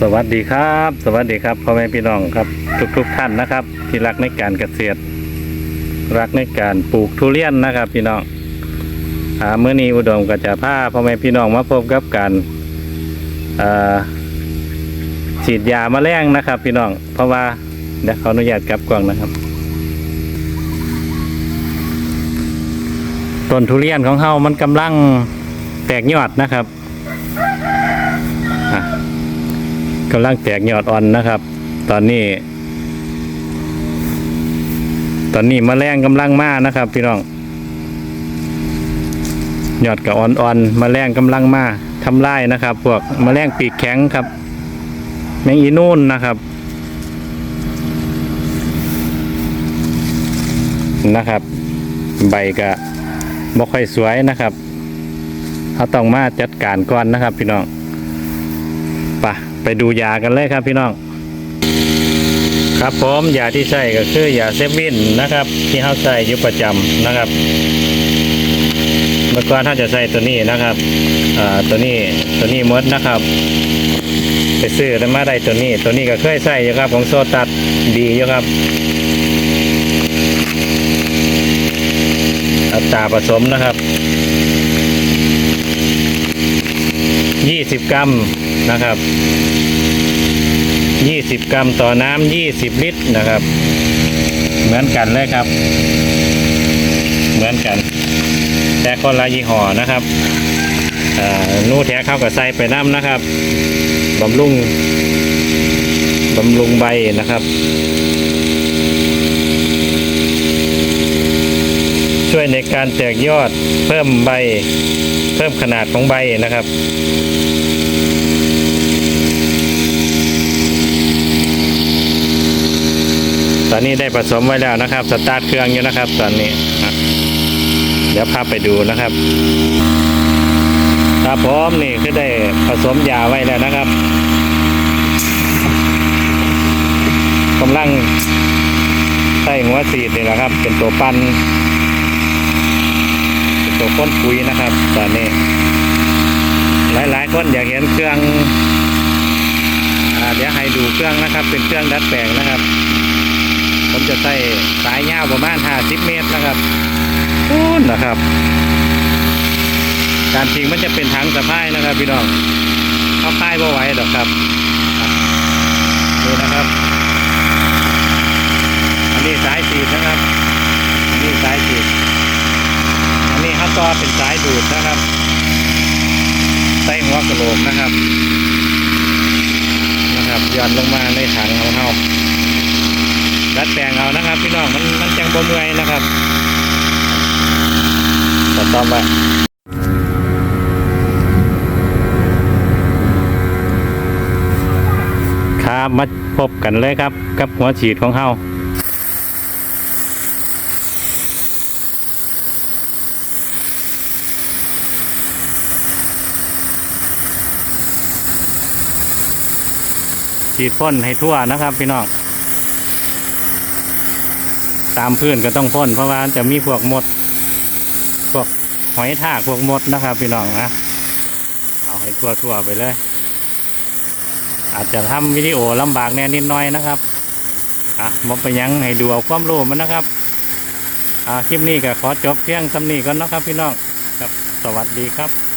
สวัสดีครับ สวัสดีครับพ่อแม่พี่น้องครับ ทุกๆทท่านนะครับ ที่รักในการเกษตร รักในการปลูกทุเรียนนะครับ พี่น้องอาเมื่อนี้อุดมก็จะพาพ่อแม่พี่น้องมาพบกับการฉีดยามาแมลงนะครับ พี่น้อง เพราะว่าเดี๋ยวเขออนุญาตกลับกล้องนะครับต้นทุเรียนของเฮามันกำลังแตกยอดนะครับอะ กำลังแตกยอดอ่อนนะครับ ตอนนี้ ตอนนี้มแมลงกำลังมานะครับ พี่น้องยอดกับอ่อนๆมแมลงกำลังมาทำลายนะครับ พวกมแมลงปีกแข็งครับ แมงอีนูนนะครับนะครับ ใบก็บ่ค่อยสวยนะครับเขาต้องมาจัดการก่อนนะครับ พี่น้อง ไปดูยากันเลยครับพี่น้อง ครับผมยาที่ใช้ก็คือยาเซฟวินนะครับ ที่เขาใช้อยู่ประจำนะครับ เมื่อก่อนท่าจะใช้ตัวนี้นะครับอ่าตัวนี้ตัวนี้มดนะครับไปซื้อแล้วมาได้ตัวนี้ ตัวนี้ก็เคยใช้อยู่ครับ ของโซตัดดีอยู่ครับอัตราผสมนะครับ 20 กรัมนะครับ 20 กรัมต่อน้ำ20 ลิตรนะครับ เหมือนกันเลยครับ เหมือนกัน แต่คนละยี่ห้อนะครับอ่านู่แท้เข้ากับใส่ไปน้ำนะครับบำรุงบำรุงใบนะครับ ช่วยในการแตกยอดเพิ่มใบ เพิ่มขนาดของใบนะครับ ตอนนี้ได้ผสมไว้แล้วนะครับ สตาร์ทเครื่องอยู่นะครับ ตอนนี้ เดี๋ยวพาไปดูนะครับครับผมนี่คือได้ผสมยาไว้แล้วนะครับกำลังใส่หัวสีดนี่แหละครับ เป็นตัวปั้นตัวพ่นปุ๋ยนะครับ ตอนนี้ หลายๆคนอยากเห็นเครื่องอเดี๋ยวให้ดูเครื่องนะครับ เป็นเครื่องดัดแปลงนะครับ ผมจะใส่สายยาวประมาณ 50 เมตรนะครับพูนนะครับ การจริงมันจะเป็นถังสะพายนะครับ พี่น้องเขาพายบ่ไหวหรอกครับดูนะครับ อันนี้สายสีดนะครับ อันนี้สายสีดอันนี้เขาต่อเป็นสายดูดนะครับใส่หัวกระโหลกนะครับ นะครับย่อนลงมาในถังของเขา ดัดแปลงเอานะครับ พี่น้องมันมันจังบ่เมื่อยนะครับต่อต่อไปครับมาพบกันเลยครับ กับหัวฉีดของเขาฉีดพ่นให้ทั่วนะครับ พี่น้อง ตามพื้นก็ต้องพ่นเพราะว่าจะมีพวกมด พวกหอยทากพวกมดนะครับ พี่น้องนะเอาให้ทั่วทั่วๆไปเลย อาจจะทำวิดีโอลำบากแน่นิดหน่อยนะครับอะมบไปยังให้ดูเอาความรู้มันนะครับอ่าคลิปนี้ก็ขอจบเพียงสำนีก่อนนะครับ พี่น้องครับ สวัสดีครับ